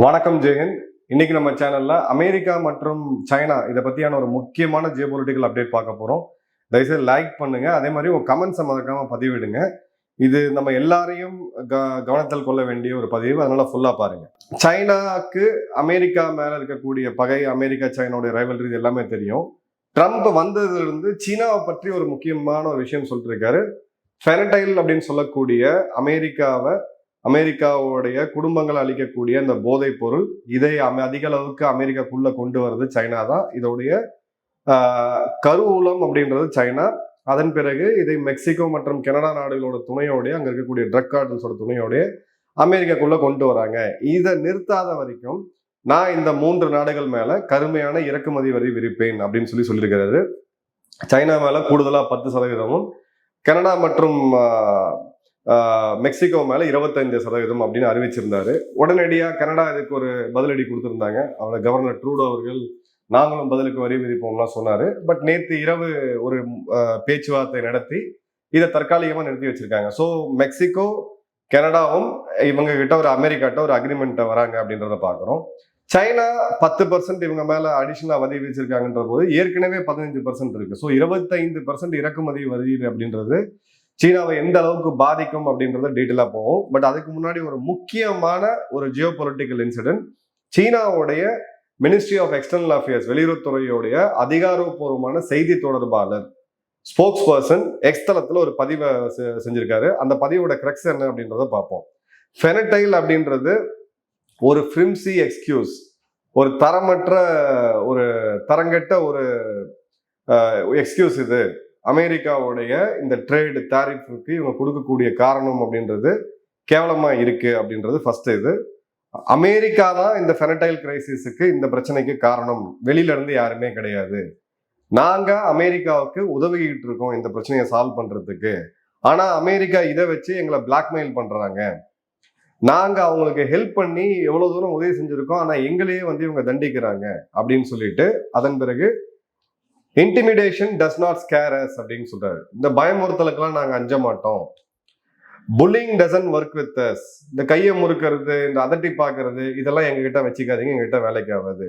வணக்கம் ஜெயன் இன்னைக்கு நம்ம சேனல்ல அமெரிக்கா மற்றும் சைனா இதை பத்தியான ஒரு முக்கியமான ஜியோபொலிட்டிக்கல் அப்டேட் பார்க்க போறோம். தயவுசெய்து லைக் பண்ணுங்க. அதே மாதிரி ஒரு கமெண்ட்ஸை மறக்காம பதிவிடுங்க. இது நம்ம எல்லாரையும் க- கவனத்தில் கொள்ள வேண்டிய ஒரு பதிவு. அதனால ஃபுல்லா பாருங்க. சைனாக்கு அமெரிக்கா மேல இருக்கக்கூடிய பகை அமெரிக்கா சைனாவுடைய ரைவல்ரி இது எல்லாமே தெரியும். ட்ரம்ப் வந்ததுல இருந்து சீனாவை பற்றி ஒரு முக்கியமான ஒரு விஷயம் சொல்லிட்டு இருக்காரு. ஃபெனடைல் அப்படின்னு சொல்லக்கூடிய அமெரிக்காவை அமெரிக்காவுடைய குடும்பங்களை அளிக்கக்கூடிய அந்த போதைப் பொருள் இதை அதிக அளவுக்கு அமெரிக்காக்குள்ள கொண்டு வர்றது சைனா தான். இதோடைய கருவூலம் அப்படின்றது சைனா. அதன் பிறகு இதை மெக்சிகோ மற்றும் கனடா நாடுகளோட துணையோடைய அங்கே இருக்கக்கூடிய ட்ரக் கார்டன்ஸோட துணையோடைய அமெரிக்காக்குள்ள கொண்டு வராங்க. இதை நிறுத்தாத வரைக்கும் நான் இந்த மூன்று நாடுகள் மேல கருமையான இறக்குமதி வரி விரிப்பேன் அப்படின்னு சொல்லி சொல்லியிருக்கிறாரு. சைனா மேல கூடுதலா பத்து சதவீதமும் கனடா மற்றும் மெக்சிகோ மேலே இருபத்தைந்து சதவீதம் அப்படின்னு அறிவிச்சிருந்தாரு. உடனடியாக கனடா இதுக்கு ஒரு பதிலடி கொடுத்துருந்தாங்க. அவரோட கவர்னர் ட்ரூடோ அவர்கள் நாங்களும் பதிலுக்கு வரி விதிப்போம்லாம் சொன்னார். பட் நேற்று இரவு ஒரு பேச்சுவார்த்தை நடத்தி இதை தற்காலிகமாக நிறுத்தி வச்சிருக்காங்க. ஸோ மெக்சிகோ கனடாவும் இவங்க கிட்ட ஒரு அமெரிக்காட்ட ஒரு அக்ரிமெண்ட்டை வராங்க அப்படின்றத பார்க்குறோம் சைனா பத்து பர்சன்ட் இவங்க மேலே அடிஷனலாக வரி விதிச்சிருக்காங்கன்ற போது ஏற்கனவே பதினஞ்சு பர்சன்ட் இருக்கு. ஸோ இருபத்தைந்து பர்சன்ட் இறக்குமதி வரி அப்படின்றது சீனாவை எந்த அளவுக்கு பாதிக்கும் அப்படின்றத டீட்டெயிலாக போவோம். பட் அதுக்கு முன்னாடி ஒரு முக்கியமான ஒரு ஜியோ பொலிட்டிக்கல் இன்சிடென்ட் சீனாவுடைய மினிஸ்ட்ரி ஆஃப் எக்ஸ்டர்னல் அஃபேர்ஸ் வெளியுறவுத்துறையுடைய அதிகாரப்பூர்வமான செய்தி தொடர்பாளர் ஸ்போக்ஸ் பர்சன் எக்ஸ் தளத்தில் ஒரு பதிவை செஞ்சிருக்காரு. அந்த பதிவோட கிரக்ஸ் என்ன அப்படின்றத பார்ப்போம். ஃபெனடைல் அப்படின்றது ஒரு ஃப்ரிம்சி எக்ஸ்கியூஸ் ஒரு தரமற்ற ஒரு தரங்கெட்ட ஒரு எக்ஸ்கியூஸ் இது. அமெரிக்காவுடைய இந்த ட்ரேடு தாரிஃபுக்கு இவங்க கொடுக்கக்கூடிய காரணம் அப்படின்றது கேவலமா இருக்கு அப்படின்றது ஃபர்ஸ்ட் இது. அமெரிக்கா தான் இந்த ஃபெனடைல் கிரைசிஸுக்கு இந்த பிரச்சனைக்கு காரணம். வெளியில இருந்து யாருமே கிடையாது. நாங்க அமெரிக்காவுக்கு உதவிக்கிட்டு இருக்கோம் இந்த பிரச்சனையை சால்வ் பண்றதுக்கு. ஆனா அமெரிக்கா இதை வச்சு எங்களை பிளாக்மெயில் பண்றாங்க. நாங்க அவங்களுக்கு ஹெல்ப் பண்ணி எவ்வளவு தூரம் உதவி செஞ்சிருக்கோம் ஆனா எங்களையே வந்து இவங்க தண்டிக்கிறாங்க அப்படின்னு சொல்லிட்டு அதன் பிறகு intimidation does not scare us அப்படின்னு சொல்றாரு. இந்த பயமுறுத்தலுக்கெல்லாம் நாங்கள் அஞ்ச மாட்டோம். Bullying doesn't work with us இந்த கையை முறுக்கிறது இந்த அதட்டி பார்க்கறது இதெல்லாம் எங்ககிட்ட வச்சுக்காதீங்க எங்ககிட்ட வேலைக்கு ஆகாது.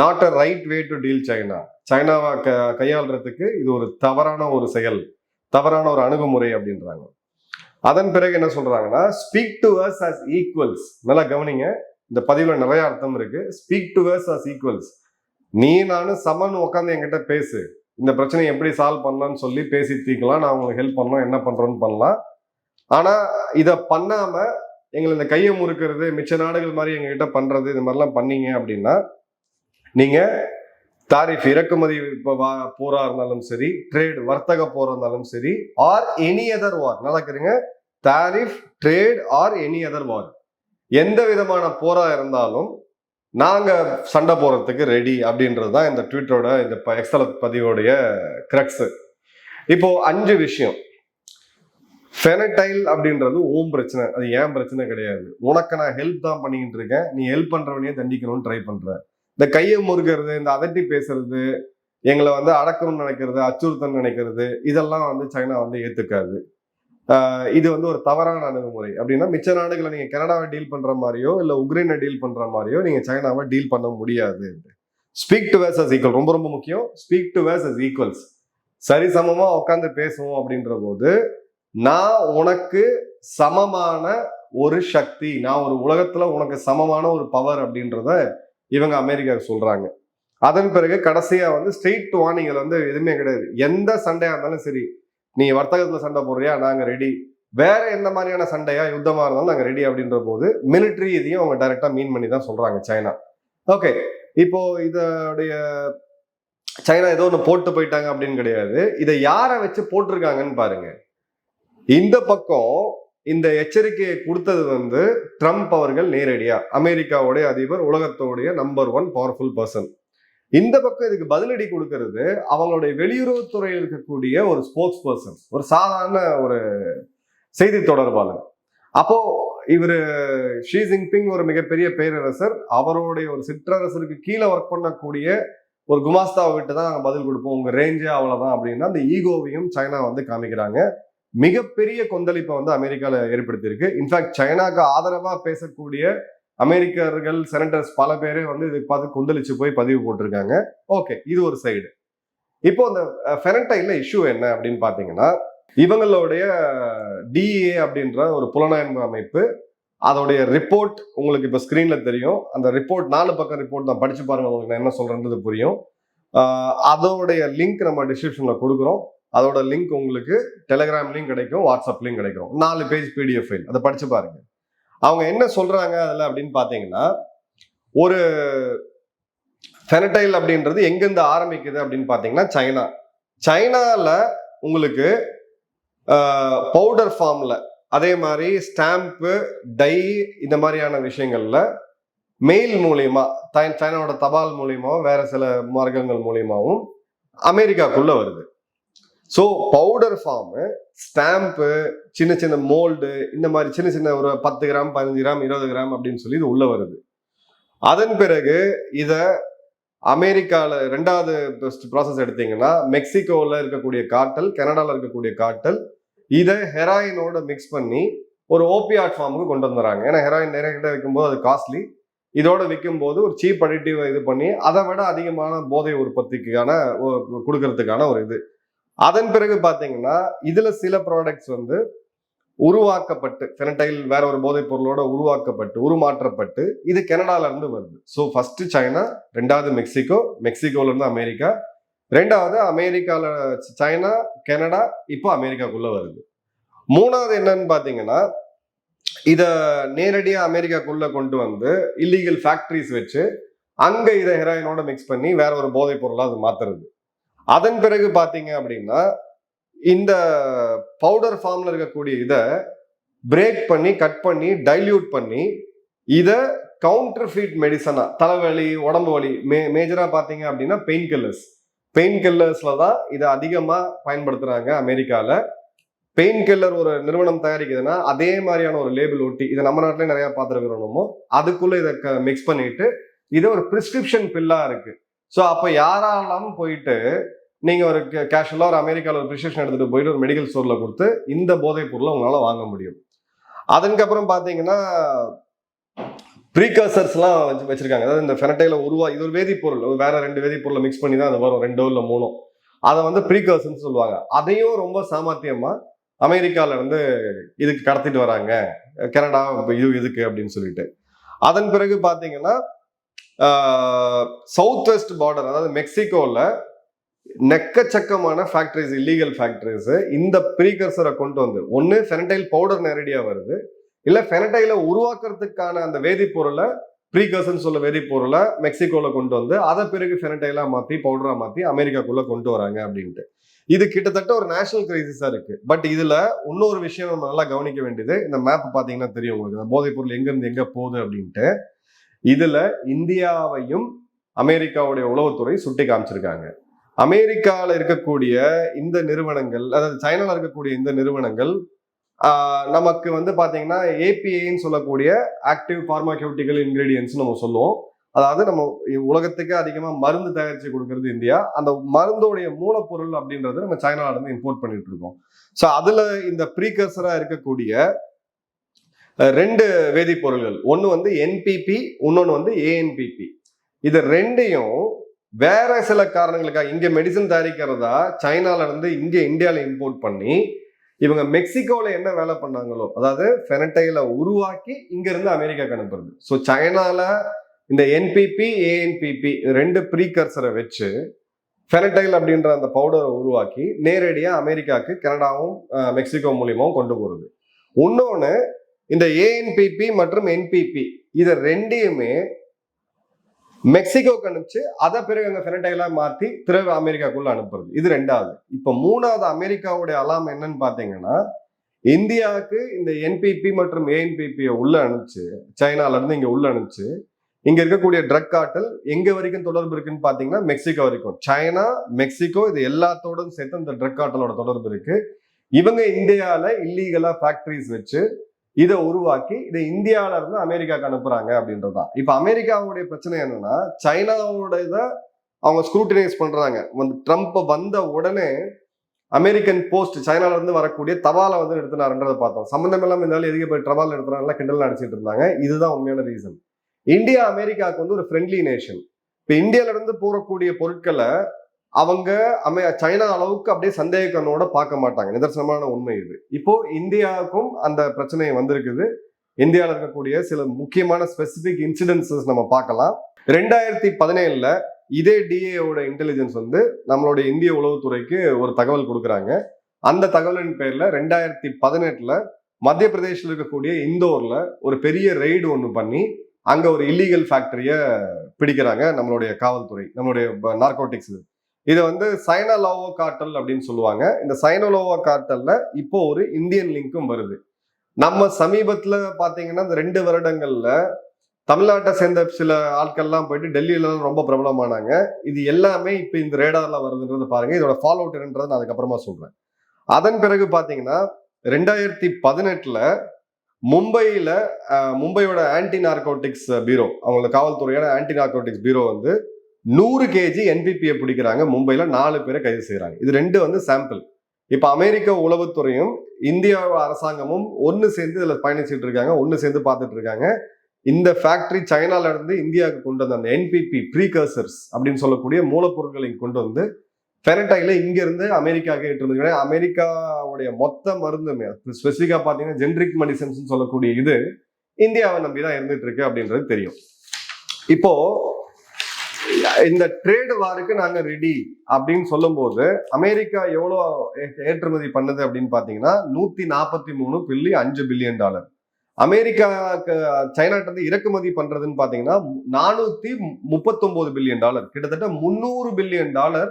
Not a right way to deal China சைனாவை க கையாளுறதுக்கு இது ஒரு தவறான ஒரு செயல். தவறான ஒரு அணுகுமுறை அப்படின்றாங்க. அதன் பிறகு என்ன சொல்றாங்கன்னா speak to us as equals நல்லா கவனிங்க. இந்த பதிவில் நிறைய அர்த்தம் இருக்கு. Speak to us as equals நீ நானும் சமன் உட்காந்து என்கிட்ட பேசு. இந்த பிரச்சனையை எப்படி சால்வ் பண்ணலாம்னு சொல்லி பேசி தீர்க்கலாம் நான் உங்களுக்கு ஹெல்ப் பண்ணலாம் என்ன பண்ணுறோன்னு பண்ணலாம். ஆனா இதை பண்ணாம எங்களை இந்த கையை முறுக்கிறது மிச்ச நாடுகள் மாதிரி எங்ககிட்ட பண்றது இது மாதிரிலாம் பண்ணீங்க அப்படின்னா நீங்க தாரிஃப் இறக்குமதி இப்போ வா- போரா இருந்தாலும் சரி ட்ரேட் வர்த்தக போரா இருந்தாலும் சரி or any other war நடக்குறீங்க tariff trade or any other war எந்த விதமான போரா இருந்தாலும் நாங்கள் சண்டை போகிறதுக்கு ரெடி அப்படின்றது தான் இந்த ட்விட்டரோட இந்த எக்ஸல பதிவோடைய கிரக்ஸு இப்போ அஞ்சு விஷயம். ஃபெனடைல் அப்படின்றது ஓம் பிரச்சனை அது ஏன் பிரச்சனை கிடையாது. உனக்கு நான் ஹெல்ப் தான் பண்ணிக்கிட்டு இருக்கேன். நீ ஹெல்ப் பண்ணுறவனையே தண்டிக்கணும்னு ட்ரை பண்ணுற இந்த கையை முறுக்கிறது இந்த அதட்டி பேசுறது எங்களை வந்து அடக்கணும்னு நினைக்கிறது அச்சுறுத்தல் நினைக்கிறது இதெல்லாம் வந்து சைனா வந்து ஏற்றுக்காது இது வந்து ஒரு தவறான அணுகுமுறை. அப்படின்னா மிச்ச நாடுகளை நீங்க கனடாவை டீல் பண்ற மாதிரியோ இல்ல உக்ரைனை டீல் பண்ற மாதிரியோ நீங்க சைனாவை டீல் பண்ண முடியாது. Speak to us as equal ரொம்ப ரொம்ப முக்கியம். Speak to us as equals சரி சமமா உட்காந்து பேசுவோம் அப்படின்ற போது நான் உனக்கு சமமான ஒரு சக்தி நான் ஒரு உலகத்துல உனக்கு சமமான ஒரு பவர் அப்படின்றத இவங்க அமெரிக்காவுக்கு சொல்றாங்க. அதன் பிறகு கடைசியா வந்து ஸ்ட்ரெயிட் வார்னிங்கில் வந்து எதுவுமே கிடையாது. எந்த சண்டையா இருந்தாலும் சரி நீ வர்த்தகத்துல சண்டை போடுறியா? நாங்க ரெடி வேற எந்த மாதிரியான சண்டையா யுத்தமா இருந்தாலும் நாங்க ரெடி அப்படின்ற போது மிலிட்ரி இதையும் அவங்க டைரக்டா மீன் பண்ணி தான் சொல்றாங்க சைனா. ஓகே இப்போ இதோடைய சைனா ஏதோ ஒன்று போட்டு போயிட்டாங்க அப்படின்னு கிடையாது. இதை யாரை வச்சு போட்டிருக்காங்கன்னு பாருங்க. இந்த பக்கம் இந்த எச்சரிக்கையை கொடுத்தது வந்து ட்ரம்ப் அவர்கள் நேரடியா. அமெரிக்காவுடைய அதிபர் உலகத்தோடைய நம்பர் ஒன் பவர்ஃபுல் பர்சன் இந்த பக்கம் இதுக்கு பதிலடி கொடுக்கறது அவங்களுடைய வெளியுறவுத்துறையில் இருக்கக்கூடிய ஒரு ஸ்போக்ஸ் பர்சன் ஒரு சாதாரண ஒரு செய்தி தொடர்பாளர். அப்போ இவர் ஷீ ஜின்பிங் ஒரு மிகப்பெரிய பேரரசர் அவருடைய ஒரு சிற்றரசருக்கு கீழே ஒர்க் பண்ணக்கூடிய ஒரு குமாஸ்தாவை விட்டு தான் நாங்கள் பதில் கொடுப்போம். உங்கள் ரேஞ்சே அவ்வளோதான் அப்படின்னா அந்த ஈகோவையும் சைனா வந்து காமிக்கிறாங்க. மிகப்பெரிய கொந்தளிப்பை வந்து அமெரிக்காவில் ஏற்படுத்தியிருக்கு. இன்ஃபேக்ட் சைனாக்கு ஆதரவாக பேசக்கூடிய அமெரிக்கர்கள் செனட்டர்ஸ் பல பேர் வந்து இது பார்த்து கொந்தளிச்சு போய் பதிவு போட்டிருக்காங்க. ஓகே இது ஒரு சைடு இப்போ அந்த ஃபெனடைல இஷ்யூ என்ன அப்படின்னு பார்த்தீங்கன்னா இவங்களுடைய டிஏ அப்படின்ற ஒரு புலனாய்வு அமைப்பு அதோடைய ரிப்போர்ட் உங்களுக்கு இப்போ ஸ்க்ரீனில் தெரியும். அந்த ரிப்போர்ட் நாலு பக்கம் ரிப்போர்ட் தான். படிச்சு பாருங்க உங்களுக்கு நான் என்ன சொல்றேன்றது புரியும். அதோடைய லிங்க் நம்ம டிஸ்கிரிப்ஷனில் கொடுக்குறோம். அதோட லிங்க் உங்களுக்கு டெலிகிராம்லையும் கிடைக்கும் வாட்ஸ்அப்லையும் கிடைக்கும். நாலு பேஜ் பிடிஎஃப் ஃபைல் அதை படிச்சு பாருங்கள் அவங்க என்ன சொல்றாங்க அதில் அப்படின்னு பார்த்தீங்கன்னா ஒரு ஃபெனடைல் அப்படின்றது எங்கேருந்து ஆரம்பிக்குது அப்படின்னு பார்த்தீங்கன்னா சைனா. சைனாவில் உங்களுக்கு பவுடர் ஃபார்மில் அதே மாதிரி ஸ்டாம்ப்பு டை இந்த மாதிரியான விஷயங்களில் மெயில் மூலியமா தை- சைனாவோட தபால் மூலயமாவும் வேற சில மார்க்கங்கள் மூலியமாகவும் அமெரிக்காக்குள்ள வருது. ஸோ பவுடர் ஃபார்மு ஸ்டாம்ப்பு சின்ன சின்ன மோல்டு இந்த மாதிரி சின்ன சின்ன ஒரு பத்து கிராம் பதினஞ்சு கிராம் இருபது கிராம் அப்படின்னு சொல்லி இது உள்ளே வருது. அதன் பிறகு இதை அமெரிக்காவில் ரெண்டாவது ப்ராசஸ் எடுத்தீங்கன்னா மெக்சிகோவில் இருக்கக்கூடிய காட்டல் கனடாவில் இருக்கக்கூடிய காட்டல் இதை ஹெராயினோட மிக்ஸ் பண்ணி ஒரு ஓபியாட் ஃபார்முக்கு கொண்டு வந்துடுறாங்க ஏன்னா ஹெராயின் நிறைய கிட்ட விற்கும்போது அது காஸ்ட்லி இதோட விற்கும்போது ஒரு சீப் அடிட்டிவ் இது பண்ணி அதை விட அதிகமான போதை உற்பத்திக்கான கொடுக்கறதுக்கான ஒரு இது. அதன் பிறகு பார்த்தீங்கன்னா இதுல சில ப்ராடக்ட்ஸ் வந்து உருவாக்கப்பட்டு ஃபெனடைல் வேற ஒரு போதைப் பொருளோட உருவாக்கப்பட்டு உருமாற்றப்பட்டு இது கனடால இருந்து வருது. ஸோ ஃபர்ஸ்ட் சைனா ரெண்டாவது மெக்சிகோ மெக்சிகோல இருந்து அமெரிக்கா ரெண்டாவது அமெரிக்கால சைனா கனடா இப்போ அமெரிக்காக்குள்ள வருது. மூணாவது என்னன்னு பாத்தீங்கன்னா இத நேரடியாக அமெரிக்காக்குள்ள கொண்டு வந்து இல்லீகல் ஃபேக்டரிஸ் வச்சு அங்க இதை ஹெராயினோட மிக்ஸ் பண்ணி வேற ஒரு போதைப் பொருளாக அது மாத்துறது. அதன் பிறகு பார்த்தீங்க அப்படின்னா இந்த பவுடர் ஃபார்ம்ல இருக்கக்கூடிய இதை பிரேக் பண்ணி கட் பண்ணி டைல்யூட் பண்ணி இதை கவுண்டர் ஃபீட் மெடிசனா தலைவலி உடம்பு வலி மே மேஜரா பார்த்தீங்க அப்படின்னா பெயின் கில்லர்ஸ் பெயின் கில்லர்ஸ்ல தான் இதை அதிகமாக பயன்படுத்துறாங்க அமெரிக்கால. பெயின் கில்லர் ஒரு நிறுவனம் தயாரிக்குதுன்னா அதே மாதிரியான ஒரு லேபிள் ஒட்டி இதை நம்ம நாட்டிலே நிறைய பார்த்துருக்கிறோமோ அதுக்குள்ள இதை மிக்ஸ் பண்ணிட்டு இது ஒரு பிரிஸ்கிரிப்ஷன் பில்லா இருக்கு. ஸோ அப்போ யாராலும் போயிட்டு நீங்கள் ஒரு கேஷுவலாக ஒரு அமெரிக்காவில் ஒரு பிரிஸ்கிரிப்ஷன் எடுத்துகிட்டு போயிட்டு ஒரு மெடிக்கல் ஸ்டோரில் கொடுத்து இந்த போதைப் பொருளை உங்களால் வாங்க முடியும். அதுக்கப்புறம் பார்த்தீங்கன்னா ப்ரீகர்சர்ஸ்லாம் வச்சு வச்சுருக்காங்க. அதாவது இந்த ஃபெனடைல உருவா இது ஒரு வேதிப்பொருள் வேற ரெண்டு வேதிப்பொருளை மிக்ஸ் பண்ணி தான் அது வரும். ரெண்டோ இல்லை மூணோ. அதை வந்து ப்ரீகர்சர்ஸ் சொல்லுவாங்க. அதையும் ரொம்ப சாமர்த்தியமாக அமெரிக்காவில் வந்து இதுக்கு கடத்திட்டு வராங்க. கனடா இப்போ இது இதுக்கு அப்படின்னு சொல்லிட்டு. அதன் பிறகு பார்த்தீங்கன்னா சவுத் வெஸ்ட் பார்டர் அதாவது மெக்சிகோவில் நெக்கச்சக்கமான ஃபேக்டரிஸ் இல்லீகல் ஃபேக்டரிஸ் இந்த ப்ரீகர்சரை கொண்டு வந்து ஒன்று ஃபெனடைல் பவுடர் நேரடியாக வருது. இல்லை ஃபெனடைலை உருவாக்குறதுக்கான அந்த வேதிப்பொருளை ப்ரீகர்சன் சொல்ல வேதிப்பொருளை மெக்சிகோவில் கொண்டு வந்து அதை பிறகு ஃபெனடைலாக மாற்றி பவுடராக மாற்றி அமெரிக்காக்குள்ளே கொண்டு வராங்க அப்படின்ட்டு. இது கிட்டத்தட்ட ஒரு நேஷனல் கிரைசிஸாக இருக்குது பட் இதில் இன்னொரு விஷயம் நம்ம நல்லா கவனிக்க வேண்டியது இந்த மேப் பார்த்தீங்கன்னா தெரியும் உங்களுக்கு. இந்த போதைப் பொருள் எங்க போகுது அப்படின்ட்டு. இதில் இந்தியாவையும் அமெரிக்காவுடைய உளவுத்துறை சுட்டி காமிச்சிருக்காங்க. அமெரிக்காவில் இருக்கக்கூடிய இந்த நிறுவனங்கள் அதாவது சைனாவில் இருக்கக்கூடிய இந்த நிறுவனங்கள் நமக்கு வந்து பார்த்தீங்கன்னா ஏபிஐன்னு சொல்லக்கூடிய ஆக்டிவ் பார்மாக்யூட்டிக்கல் இன்கிரீடியன்ஸ் நம்ம சொல்லுவோம். அதாவது நம்ம உலகத்துக்கு அதிகமாக மருந்து தயாரித்து கொடுக்கறது இந்தியா. அந்த மருந்தோடைய மூலப்பொருள் அப்படின்றது நம்ம சைனால இம்போர்ட் பண்ணிட்டு இருக்கோம். ஸோ அதில் இந்த ப்ரீகர்சராக இருக்கக்கூடிய ரெண்டு வேதிப்பொருள்கள். ஒன்று வந்து என்பிபி இன்னொன்று வந்து ஏஎன்பிபி இது ரெண்டையும் வேற சில காரணங்களுக்காக இங்கே மெடிசன் தயாரிக்கிறதா சைனால இருந்து இங்கே இந்தியாவில் இம்போர்ட் பண்ணி இவங்க மெக்சிகோவில் என்ன வேலை பண்ணாங்களோ அதாவது ஃபெனடைல உருவாக்கி இங்கேருந்து அமெரிக்காக்கு அனுப்புறது. ஸோ சைனால இந்த என்பிபி ஏஎன்பிபி ரெண்டு ப்ரீகர்சரை வச்சு ஃபெனடைல் அப்படின்ற அந்த பவுடரை உருவாக்கி நேரடியாக அமெரிக்காவுக்கு கனடாவும் மெக்சிகோ மூலியமாகவும் கொண்டு போகிறது இன்னொன்று இந்த ஏஎன்பிபி மற்றும் என்பிபி இதை ரெண்டையுமே மெக்சிகோக்கு அனுப்பிச்சு அதை பிறகு அங்கே ஃபெனடைலாக மாற்றி திரும்ப அமெரிக்காக்குள்ளே அனுப்புறது. இது ரெண்டாவது. இப்போ மூணாவது அமெரிக்காவுடைய அலாம் என்னன்னு பார்த்தீங்கன்னா இந்தியாவுக்கு இந்த என்பிபி மற்றும் ஏஎன்பிபியை உள்ள அனுப்பிச்சு சைனாலேருந்து இங்கே உள்ள அனுப்பிச்சு இங்கே இருக்கக்கூடிய ட்ரக் காட்டல் எங்கே வரைக்கும் தொடர்பு இருக்குன்னு பார்த்தீங்கன்னா மெக்சிகோ வரைக்கும். சைனா மெக்சிகோ இது எல்லாத்தோடும் சேர்த்து இந்த ட்ரக் காட்டலோட தொடர்பு இருக்குது இவங்க இந்தியாவில் இல்லீகலாக ஃபேக்ட்ரிஸ் வச்சு இதை உருவாக்கி இதை இந்தியாவில இருந்து அமெரிக்காவுக்கு அனுப்புறாங்க அப்படின்றதான் இப்ப அமெரிக்காவுடைய பிரச்சனை என்னன்னா சைனாவோட இதை அவங்க ஸ்க்ரூட்டினைஸ் பண்றாங்க. வந்து ட்ரம்ப் வந்த உடனே அமெரிக்கன் போஸ்ட் சைனால இருந்து வரக்கூடிய தபாலை வந்து நிறுத்தினாருன்றதை பார்த்தோம். சம்மந்தம் இல்லாமல் இருந்தாலும் எதுக்கு போய் தபால் நிறுத்தினால கிண்டல் அடிச்சிட்டு இருந்தாங்க. இதுதான் உண்மையான ரீசன் இந்தியா அமெரிக்காவுக்கு வந்து ஒரு ஃப்ரெண்ட்லி நேஷன் இப்போ இந்தியால இருந்து போறக்கூடிய பொருட்களை அவங்க அமை சைனா அளவுக்கு அப்படியே சந்தேக கண்ணோட பார்க்க மாட்டாங்க. நிதர்சனமான உண்மை இது. இப்போ இந்தியாவுக்கும் அந்த பிரச்சனை வந்திருக்குது. இந்தியாவில் இருக்கக்கூடிய சில முக்கியமான ஸ்பெசிபிக் இன்சிடென்சஸ் நம்ம பார்க்கலாம். ரெண்டாயிரத்தி பதினேழுல இதே டிஏவோட இன்டெலிஜென்ஸ் வந்து நம்மளுடைய இந்திய உளவுத்துறைக்கு ஒரு தகவல் கொடுக்குறாங்க. அந்த தகவலின் பேர்ல ரெண்டாயிரத்தி பதினெட்டுல மத்திய பிரதேசில் இருக்கக்கூடிய இந்தோர்ல ஒரு பெரிய ரெய்டு ஒன்று பண்ணி அங்க ஒரு இல்லீகல் ஃபேக்டரிய பிடிக்கிறாங்க நம்மளுடைய காவல்துறை நம்மளுடைய நார்கோட்டிக்ஸ் இதை வந்து சைனலோவோ கார்டல் அப்படின்னு சொல்லுவாங்க. இந்த சைனலோவோ கார்டல்ல இப்போ ஒரு இந்தியன் லிங்க்கும் வருது. நம்ம சமீபத்துல பாத்தீங்கன்னா இந்த ரெண்டு வருடங்கள்ல தமிழ்நாட்டை சேர்ந்த சில ஆட்கள்லாம் போயிட்டு டெல்லியிலலாம் ரொம்ப பிரபலமானாங்க. இது எல்லாமே இப்போ இந்த ரேடார்ல வருதுன்றது பாருங்க. இதோட ஃபாலோ அவுட் நான் அதுக்கப்புறமா சொல்றேன். அதன் பிறகு பாத்தீங்கன்னா ரெண்டாயிரத்தி பதினெட்டுல மும்பையில மும்பையோட ஆன்டி நார்கோட்டிக்ஸ் பீரோ அவங்களோட காவல்துறையோட ஆன்டி நார்கோட்டிக்ஸ் பீரோ வந்து நூறு கேஜி என்பிபியை பிடிக்கிறாங்க. மும்பையில் நாலு பேரை கைது செய்கிறாங்க இது ரெண்டு வந்து சாம்பிள் இப்போ அமெரிக்க உளவுத்துறையும் இந்தியா அரசாங்கமும் ஒன்று சேர்ந்து இதில் பயணிச்சுட்டு இருக்காங்க. ஒன்று சேர்ந்து பார்த்துட்டு இருக்காங்க. இந்த ஃபேக்டரி சைனால இருந்து இந்தியாவுக்கு கொண்டு வந்த அந்த என்பிபி ப்ரீகர்சர்ஸ் அப்படின்னு சொல்லக்கூடிய மூலப்பொருட்களை கொண்டு வந்து ஃபெரட்டைல இங்கேருந்து அமெரிக்காவுக்கு ஏற்று பண்ணி அமெரிக்காவுடைய மொத்த மருந்துமே ஸ்பெசிஃபிக்காக பார்த்தீங்கன்னா ஜென்ரிக் மெடிசன்ஸ்னு சொல்லக்கூடிய இது இந்தியாவை நம்பி தான் இருந்துட்டு இருக்கு அப்படின்றது தெரியும். இப்போ இந்த ட்ரேடு வாருக்கு நாங்க ரெடி அப்படின்னு சொல்லும்போது அமெரிக்கா எவ்வளோ ஏ- ஏற்றுமதி பண்ணுது அப்படின்னு பாத்தீங்கன்னா நூத்தி நாற்பத்தி மூணு புள்ளி அஞ்சு பில்லியன் டாலர் அமெரிக்காக்கு சைனாட்ட இருந்து இறக்குமதி பண்றதுன்னு பாத்தீங்கன்னா நானூத்தி முப்பத்தொன்பது பில்லியன் டாலர் கிட்டத்தட்ட முந்நூறு பில்லியன் டாலர்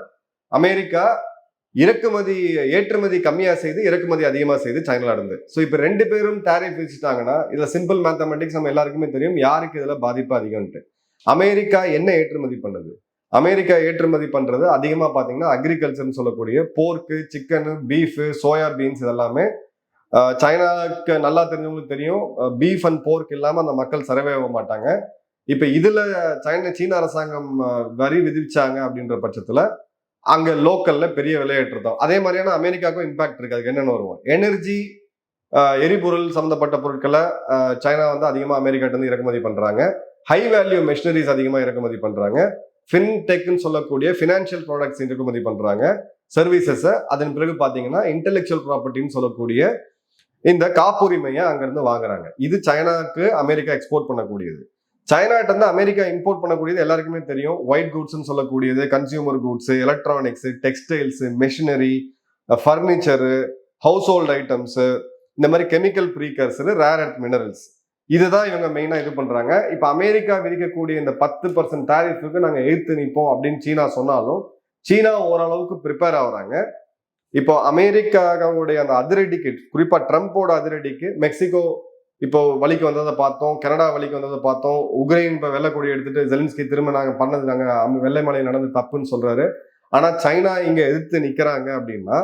அமெரிக்கா இறக்குமதி ஏற்றுமதி கம்மியா செய்து இறக்குமதி அதிகமா செய்து சைனால இருந்து ஸோ இப்போ ரெண்டு பேரும் டேரிஃப் வச்சுட்டாங்கன்னா இதுல சிம்பிள் மேத்தமெட்டிக்ஸ் நம்ம எல்லாருக்குமே தெரியும் யாருக்கு இதுல பாதிப்பு அதிகம்ட்டு அமெரிக்கா என்ன ஏற்றுமதி பண்ணுது? அமெரிக்கா ஏற்றுமதி பண்றது அதிகமா பாத்தீங்கன்னா அக்ரிகல்ச்சர்னு சொல்லக்கூடிய pork chicken beef soya beans இதெல்லாமே சைனாவுக்கு சைனாக்கு நல்லா தெரிஞ்சவங்களுக்கு தெரியும். பீஃப் அண்ட் போர்க் இல்லாம அந்த மக்கள் சரவே ஆக மாட்டாங்க. இப்ப இதுல சைனா சீன அரசாங்கம் வரி விதிச்சாங்க அப்படின்ற பட்சத்துல அங்க லோக்கல்ல பெரிய விலையேற்றத்தம் அதே மாதிரியான அமெரிக்காவுக்கும் இம்பாக்ட் இருக்கு. அதுக்கு என்னென்ன வருவோம். எனர்ஜி எரிபொருள் சம்மந்தப்பட்ட பொருட்களை சைனா வந்து அதிகமாக அமெரிக்காட்டிருந்து இறக்குமதி பண்ணுறாங்க ஹை வேல்யூ மெஷினரிஸ் அதிகமாக இறக்குமதி பண்ணுறாங்க ஃபின்டெக்னு சொல்லக்கூடிய ஃபினான்ஷியல் ப்ராடக்ட்ஸ் இறக்குமதி பண்ணுறாங்க சர்வீசஸை அதன் பிறகு பார்த்தீங்கன்னா இன்டெலெக்சுவல் ப்ராப்பர்ட்டின்னு சொல்லக்கூடிய இந்த காப்புரிமையை அங்கேருந்து வாங்குறாங்க. இது சைனாவுக்கு அமெரிக்கா எக்ஸ்போர்ட் பண்ணக்கூடியது. சைனாட்ட இருந்து அமெரிக்கா இம்போர்ட் பண்ணக்கூடியது எல்லாருக்குமே தெரியும். ஒயிட் கூட்ஸ்னு சொல்லக்கூடியது consumer goods electronics textiles machinery furniture household items இந்த மாதிரி chemical precursors rare earth minerals இதுதான் இவங்க மெயினாக இது பண்ணுறாங்க இப்போ அமெரிக்கா விதிக்கக்கூடிய இந்த பத்து பர்சன்ட் டேரிஃபுக்கு நாங்கள் எதிர்த்து நிற்போம் அப்படின்னு சீனா சொன்னாலும் சீனா ஓரளவுக்கு ப்ரிப்பேர் ஆகுறாங்க. இப்போ அமெரிக்காவுடைய அந்த அதிரடிக்கு குறிப்பாக ட்ரம்ப்போட அதிரடிக்கு மெக்சிகோ இப்போ வழிக்கு வந்ததை பார்த்தோம் கனடா வழிக்கு வந்ததை பார்த்தோம். உக்ரைன் இப்போ வெள்ளக்கொடி எடுத்துட்டு ஜெலின்ஸ்கி திரும்ப நாங்கள் பண்ணது நாங்கள் அம்- வெள்ளை மலை நடந்து தப்புன்னு சொல்கிறாரு ஆனால் சைனா இங்கே எதிர்த்து நிற்கிறாங்க அப்படின்னா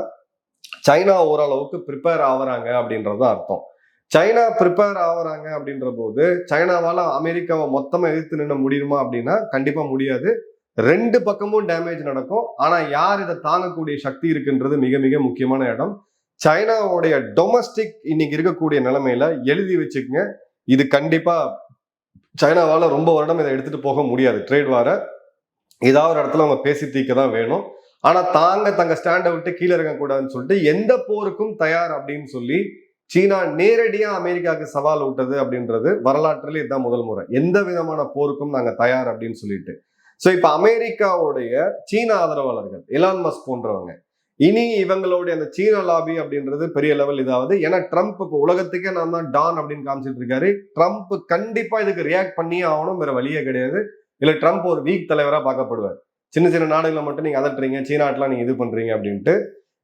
சைனா ஓரளவுக்கு ப்ரிப்பேர் ஆகுறாங்க அப்படின்றது அர்த்தம். சைனா ப்ரிப்பேர் ஆகுறாங்க அப்படின்ற போது சைனாவால் அமெரிக்காவை மொத்தமாக எதிர்த்து நின்று முடியுமா அப்படின்னா கண்டிப்பாக முடியாது. ரெண்டு பக்கமும் டேமேஜ் நடக்கும். ஆனால் யார் இதை தாங்கக்கூடிய சக்தி இருக்குன்றது மிக மிக முக்கியமான இடம். சைனாவுடைய டொமஸ்டிக் இன்னைக்கு இருக்கக்கூடிய நிலைமையில எழுதி வச்சுக்கங்க. இது கண்டிப்பா சைனாவால் ரொம்ப வருடம் இதை எடுத்துட்டு போக முடியாது. ட்ரேட் வார. ஏதாவது ஒரு இடத்துல அவங்க பேசி தீர்க்க தான் வேணும். ஆனால் தாங்க தங்க ஸ்டாண்டை விட்டு கீழே இறங்கக்கூடாதுன்னு சொல்லிட்டு எந்த போருக்கும் தயார் அப்படின்னு சொல்லி சீனா நேரடியா அமெரிக்காவுக்கு சவால் விட்டது அப்படின்றது வரலாற்றில் இதுதான் முதல் முறை. எந்த விதமான போருக்கும் நாங்க தயார் அப்படின்னு சொல்லிட்டு. சோ இப்ப அமெரிக்காவுடைய சீன ஆதரவாளர்கள் எலான் மஸ்க் போன்றவங்க இனி இவங்களுடைய அந்த சீன லாபி அப்படின்றது பெரிய லெவல் இதாவது ஏன்னா ட்ரம்ப் இப்போ உலகத்துக்கே நான் தான் டான் அப்படின்னு காமிச்சிட்டு இருக்காரு. ட்ரம்ப் கண்டிப்பா இதுக்கு ரியாக்ட் பண்ணியே ஆகணும் வேற வழியே கிடையாது. இல்ல ட்ரம்ப் ஒரு வீக் தலைவரா பார்க்கப்படுவார். சின்ன சின்ன நாடுகளை மட்டும் நீங்க அதட்டுறீங்க சீனாட்டெல்லாம் நீங்க இது பண்றீங்க அப்படின்ட்டு.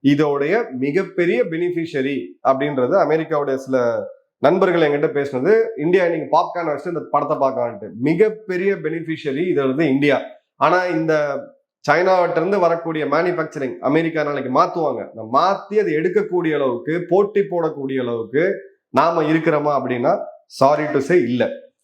இதோடைய மிகப்பெரிய பெனிஃபிஷரி அப்படின்றது அமெரிக்காவுடைய சில நண்பர்கள் என்கிட்ட பேசினது இந்தியா நீங்க பாப்கார்ன் வச்சு இந்த படத்தை பார்க்கலான்ட்டு மிகப்பெரிய பெனிஃபிஷரி இது இருந்து இந்தியா. ஆனா இந்த சைனாவிட்டிருந்து வரக்கூடிய மேனுஃபேக்சரிங் அமெரிக்கா நாளைக்கு மாத்துவாங்க. இந்த மாத்தி அதை எடுக்கக்கூடிய அளவுக்கு போட்டி போடக்கூடிய அளவுக்கு நாம இருக்கிறோமா அப்படின்னா சாரி டு சே இல்ல.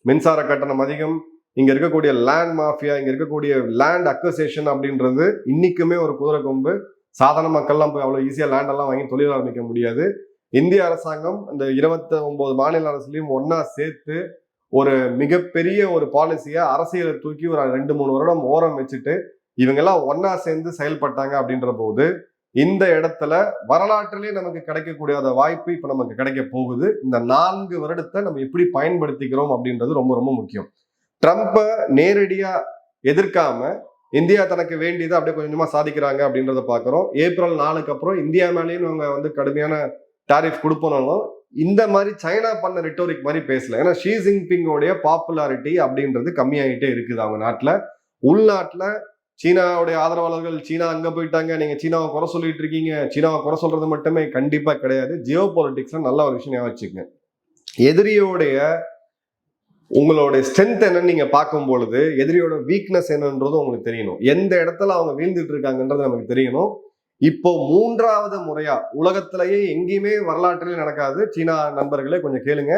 மின்சார கட்டணம் அதிகம். இங்க இருக்கக்கூடிய லேண்ட் மாஃபியா இங்க இருக்கக்கூடிய லேண்ட் அக்வசேஷன் அப்படின்றது இன்னைக்குமே ஒரு குதிரை கொம்பு. சாதாரண மக்கள்லாம் போய் அவ்வளோ ஈஸியாக லேண்டெல்லாம் வாங்கி தொழில் ஆரம்பிக்க முடியாது. இந்திய அரசாங்கம் இந்த இருபத்தி ஒன்பது மாநில அரசுலையும் ஒன்றா சேர்த்து ஒரு மிகப்பெரிய ஒரு பாலிசியை அரசியலை தூக்கி ஒரு ரெண்டு மூணு வருடம் ஓரம் வச்சுட்டு இவங்கெல்லாம் ஒன்றா ஒன்னா சேர்ந்து செயல்பட்டாங்க அப்படின்ற போது இந்த இடத்துல வரலாற்றிலே நமக்கு கிடைக்கக்கூடிய அந்த வாய்ப்பு இப்போ நமக்கு கிடைக்க போகுது. இந்த நான்கு வருடத்தை நம்ம எப்படி பயன்படுத்திக்கிறோம் அப்படின்றது ரொம்ப ரொம்ப முக்கியம். ட்ரம்ப்பை நேரடியாக எதிர்க்காம இந்தியா தனக்கு வேண்டியதை அப்படியே கொஞ்சம் கொஞ்சமாக சாதிக்கிறாங்க அப்படின்றத பார்க்குறோம். ஏப்ரல் நாலுக்கு அப்புறம் இந்தியா மேலேயும் அவங்க வந்து கடுமையான டாரிஃப் கொடுப்பனாலும் இந்த மாதிரி சைனா பண்ண ரிட்டோரிக் மாதிரி பேசல. ஏன்னா ஷீ ஜின்பிங்கோடைய பாப்புலாரிட்டி அப்படின்றது கம்மியாகிட்டே இருக்குது அவங்க நாட்டில். உள்நாட்டில் சீனாவுடைய ஆதரவாளர்கள் சீனா அங்கே போயிட்டாங்க நீங்கள் சீனாவை குறை சொல்லிட்டு இருக்கீங்க. சீனாவை குறை சொல்றது மட்டுமே கண்டிப்பாக கிடையாது. ஜியோ பாலிட்டிக்ஸில் நல்ல ஒரு விஷயம் ஞாபகம் வச்சுக்கங்க. எதிரியோடைய உங்களுடைய ஸ்ட்ரென்த் என்னன்னு நீங்க பார்க்கும் பொழுது எதிரியோட வீக்னஸ் என்னன்றதும் உங்களுக்கு தெரியணும். எந்த இடத்துல அவங்க வீழ்ந்துட்டு இருக்காங்கன்றது நமக்கு தெரியணும். இப்போ மூன்றாவது முறையா உலகத்திலேயே எங்கேயுமே வரலாற்றிலே நடக்காது. சீனா நண்பர்களே கொஞ்சம் கேளுங்க.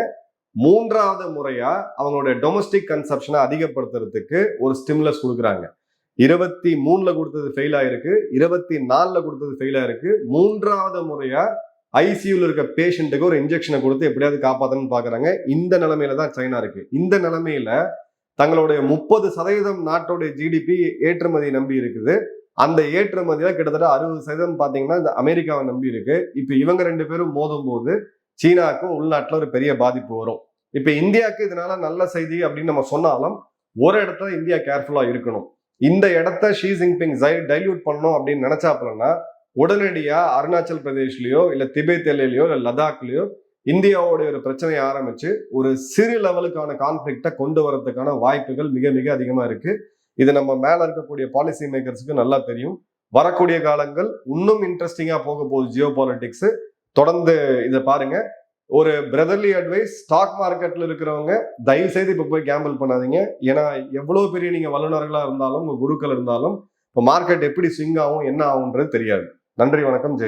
மூன்றாவது முறையா அவங்களுடைய டொமஸ்டிக் கன்சப்ஷனை அதிகப்படுத்துறதுக்கு ஒரு ஸ்டிம்லஸ் கொடுக்குறாங்க. இருபத்தி மூணுல கொடுத்தது ஃபெயில் ஆயிருக்கு. இருபத்தி நாலுல கொடுத்தது ஃபெயில் ஆயிருக்கு. மூன்றாவது முறையா ஐசியூவில் இருக்க பேஷண்ட்டுக்கு ஒரு இன்ஜெக்ஷனை கொடுத்து எப்படியாவது காப்பாற்றணும்னு பார்க்குறாங்க இந்த நிலமையில தான் சைனா இருக்கு. இந்த நிலமையில தங்களுடைய முப்பது சதவீதம் நாட்டோடைய ஜிடிபி ஏற்றுமதி நம்பி இருக்குது. அந்த ஏற்றுமதியில கிட்டத்தட்ட அறுபது சதவீதம் பார்த்தீங்கன்னா இந்த அமெரிக்காவை நம்பி இருக்கு. இப்போ இவங்க ரெண்டு பேரும் மோதும் போது சீனாவுக்கும் உள்நாட்டில் ஒரு பெரிய பாதிப்பு வரும். இப்போ இந்தியாவுக்கு இதனால நல்ல செய்தி அப்படின்னு நம்ம சொன்னாலும் ஒரு இடத்துல இந்தியா கேர்ஃபுல்லாக இருக்கணும். இந்த இடத்த ஷீ ஜின்பிங் டைல்யூட் பண்ணணும் அப்படின்னு நினைச்சாப்பிலன்னா உடனடியாக அருணாச்சல் பிரதேஷ்லேயோ இல்லை திபெத் எல்லையிலையோ இல்லை லடாக்லேயோ இந்தியாவோட ஒரு பிரச்சனையை ஆரம்பிச்சு ஒரு சிறு லெவலுக்கான கான்ஃபிளிக்டை கொண்டு வரதுக்கான வாய்ப்புகள் மிக மிக அதிகமாக இருக்கு. இது நம்ம மேலே இருக்கக்கூடிய பாலிசி மேக்கர்ஸுக்கு நல்லா தெரியும். வரக்கூடிய காலங்கள் இன்னும் இன்ட்ரெஸ்டிங்காக போக போகுது ஜியோ பாலிட்டிக்ஸ் தொடர்ந்து இதை பாருங்க. ஒரு பிரதர்லி அட்வைஸ் ஸ்டாக் மார்க்கெட்டில் இருக்கிறவங்க தயவு செய்து இப்போ போய் கேம்பிள் பண்ணாதீங்க. ஏன்னா எவ்வளோ பெரிய நீங்கள் வல்லுநர்களாக இருந்தாலும் உங்கள் குருக்கள் இருந்தாலும் இப்போ மார்க்கெட் எப்படி ஸ்விங் ஆகும் என்ன ஆகுன்றது தெரியாது. நன்றி வணக்கம் ஜெயந்த்